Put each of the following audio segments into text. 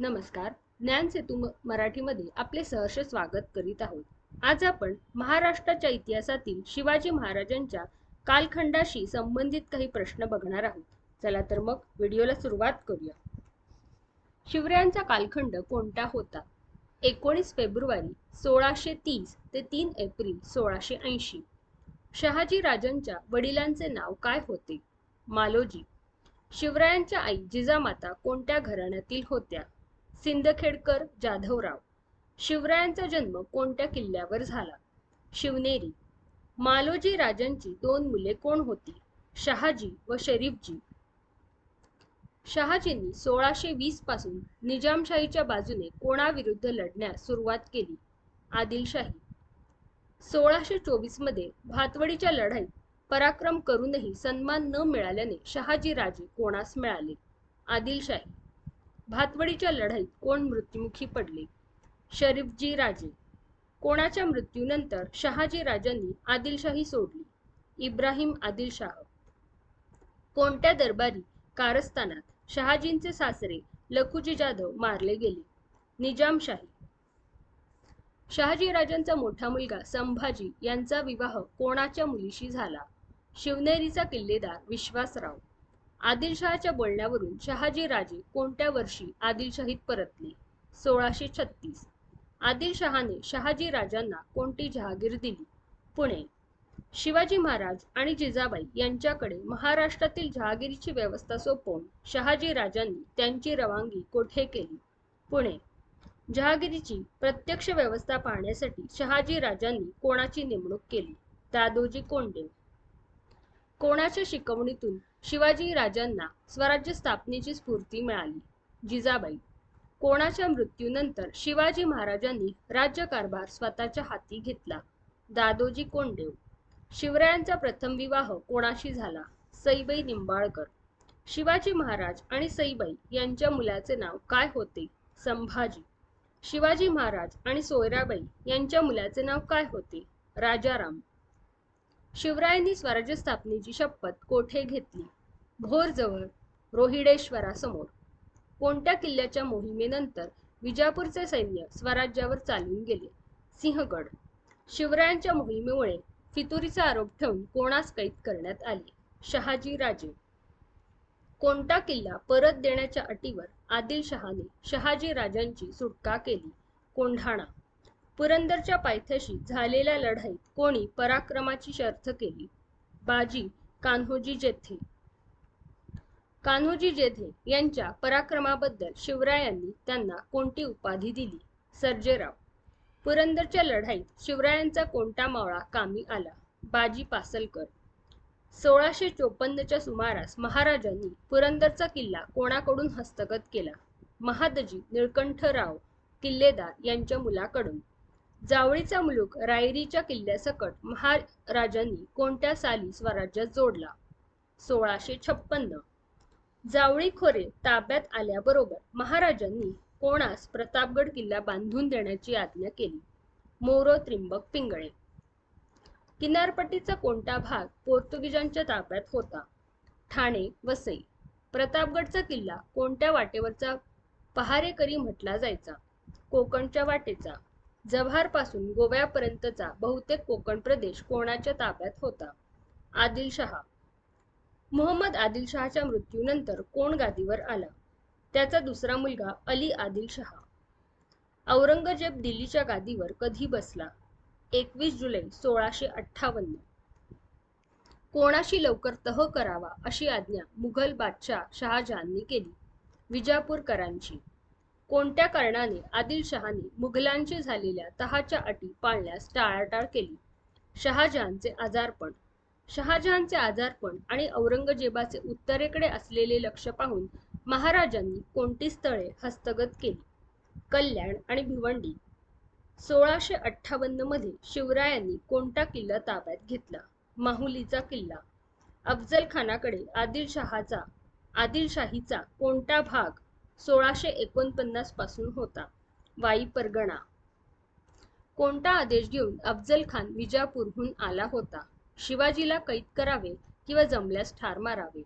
नमस्कार. ज्ञान सेतू मराठीमध्ये आपले सहर्ष स्वागत करीत आहोत. आज आपण महाराष्ट्राच्या इतिहासातील शिवाजी महाराजांच्या कालखंडाशी संबंधित काही प्रश्न बघणार आहोत. चला तर मग व्हिडिओला सुरुवात करूया. शिवरायांचा कालखंड कोणता होता? एकोणीस फेब्रुवारी सोळाशे तीस ते तीन एप्रिल सोळाशे ऐंशी. शहाजी राजांच्या वडिलांचे नाव काय होते? मालोजी. शिवरायांच्या आई जिजामाता कोणत्या घराण्यातील होत्या? सिंदखेडकर जाधवराव. शिवरायांचा जन्म कोणत्या किल्ल्यावर झाला? शिवनेरी. मालोजी राजांची दोन मुले कोण होती? शहाजी व शरीफजी. शहाजींनी सोळाशे वीसपासून निजामशाहीच्या बाजूने कोणाविरुद्ध लढण्यास सुरुवात केली? आदिलशाही. सोळाशे चोवीसमध्ये भातवडीच्या लढाईत पराक्रम करूनही सन्मान न मिळाल्याने शहाजी राजे कोणास मिळाले? आदिलशाही. भातवडीच्या लढाईत कोण मृत्युमुखी पडले? शरीफजी राजे. कोणाच्या मृत्यूनंतर शहाजी राजांनी आदिलशाही सोडली? इब्राहिम आदिलशाह. कोणत्या दरबारी कारस्थानात शहाजींचे सासरे लखुजी जाधव मारले गेले? निजामशाही. शहाजी राजांचा मोठा मुलगा संभाजी यांचा विवाह कोणाच्या मुलीशी झाला? शिवनेरीचा किल्लेदार विश्वासराव. आदिलशहाच्या बोलण्यावरून शहाजी राजे कोणत्या वर्षी आदिलशाहीत परतले? सोळाशे छत्तीस. आदिलशहाने शहाजी राजांना कोणती जहागीर दिली? पुणे. शिवाजी महाराज आणि जिजाबाई यांच्याकडे महाराष्ट्रातील जहागिरीची व्यवस्था सोपवून शहाजी राजांनी त्यांची रवानगी कोठे केली? पुणे. जहागिरीची प्रत्यक्ष व्यवस्था पाहण्यासाठी शहाजी राजांनी कोणाची नेमणूक केली? दादोजी कोंडदेव कोणाच्या शिकवणीतून शिवाजी राजांना स्वराज्य स्थापनेची स्फूर्ती मिळाली. जिजाबाई कोणाच्या मृत्यूनंतर शिवाजी महाराजांनी राज्यकारभार स्वतःच्या हाती घेतला. दादोजी कोंडदेव शिवरायांचा प्रथम विवाह कोणाशी झाला? सईबाई निंबाळकर. शिवाजी महाराज आणि सईबाई यांच्या मुलाचे नाव काय होते? संभाजी. शिवाजी महाराज आणि सोयराबाई यांच्या मुलाचे नाव काय होते? राजाराम. शिवरायांनी स्वराज्य स्थापनेची शपथ कोठे घेतली? भोरजवळ रोहिडेश्वरासमोर. कोणत्या किल्ल्याच्या मोहिमेनंतर विजापूरचे सैन्य स्वराज्यावर चालून गेले? सिंहगड. शिवरायांच्या मोहिमेमुळे फितुरीचा आरोप ठेवून कोणास कैद करण्यात आले? शहाजी राजे. कोणता किल्ला परत देण्याच्या अटीवर आदिलशहाने शहाजी राजांची सुटका केली? कोंढाणा. पुरंदरच्या पायथ्याशी झालेल्या लढाईत कोणी पराक्रमाची शर्थ केली? बाजी कान्होजी जेथे कान्होजी जेथे यांच्या पराक्रमाबद्दल शिवरायांनी त्यांना कोणती उपाधी दिली? सर्जेराव. पुरंदरच्या लढाईत शिवरायांचा कोणता मावळा कामी आला? बाजी पासलकर. सोळाशे चोपन्नच्या सुमारास महाराजांनी पुरंदरचा किल्ला कोणाकडून हस्तगत केला? महादजी निळकंठराव किल्लेदार यांच्या मुलाकडून. जावळीचा मुलूक रायरीच्या किल्ल्यासकट महाराजांनी कोणत्या साली स्वराज्यात जोडला? सोळाशे छप्पन्न. जावळी खोरे ताब्यात आल्याबरोबर महाराजांनी कोणास प्रतापगड किल्ला बांधून देण्याची आज्ञा केली? मोरो त्रिंबक पिंगळे. किनारपट्टीचा कोणता भाग पोर्तुगीजांच्या ताब्यात होता? ठाणे वसई. प्रतापगडचा किल्ला कोणत्या वाटेवरचा? पहारेकरी म्हटला जायचा. कोकणच्या वाटेचा. जव्हारपासून गोव्यापर्यंतचा बहुतेक कोकण प्रदेश कोणाच्या ताब्यात होता? आदिलशहा मोहम्मद आदिलशहाच्या मृत्यूनंतर कोण गादीवर आला? त्याचा दुसरा मुलगा अली आदिलशहा औरंगजेब दिल्लीच्या गादीवर कधी बसला? एकवीस जुलै सोळाशे अठ्ठावन्न. कोणाशी लवकर तह करावा अशी आज्ञा मुघल बादशाह शहाजहाननी केली? विजापूरकरांची. कोणत्या कारणाने आदिलशहाने मुघलांशी झालेल्या तहाच्या अटी पाळण्यास टाळाटाळ केली? शहाजहानचे आजारपण. शहाजहानचे आजारपण आणि औरंगजेबाचे उत्तरेकडे असलेले लक्ष पाहून महाराजांनी कोणती स्थळे हस्तगत केली? कल्याण आणि भिवंडी. सोळाशे अठ्ठावन्नमध्ये शिवरायांनी कोणता किल्ला ताब्यात घेतला? माहुलीचा किल्ला. अफजल खानाकडे आदिलशहाचा आदिलशाहीचा कोणता भाग सोळाशे एकोणपन्नासपासून होता. वाई परगणा. कोणता आदेश घेऊन अफजल खान विजापूरहून आला होता? शिवाजीला कैद करावे किंवा जमल्यास ठार मारावे?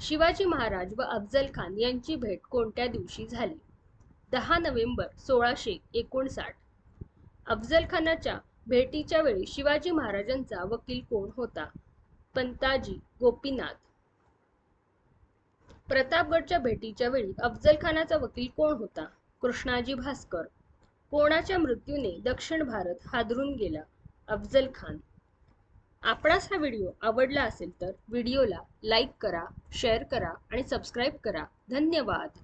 शिवाजी महाराज व अफजल खान यांची भेट कोणत्या दिवशी झाली? दहा नोव्हेंबर सोळाशे एकोणसाठ. अफजल खानाच्या भेटीच्या वेळी शिवाजी महाराजांचा वकील कोण होता? पंताजी गोपीनाथ. प्रतापगडच्या भेटीच्या वेळी अफजल खानाचा वकील कोण होता? कृष्णाजी भास्कर. कोणाच्या मृत्यूने दक्षिण भारत हादरून गेला? अफजल खान आपणास हा व्हिडिओ आवडला असेल तर व्हिडिओला लाईक करा शेअर करा आणि सबस्क्राईब करा. धन्यवाद.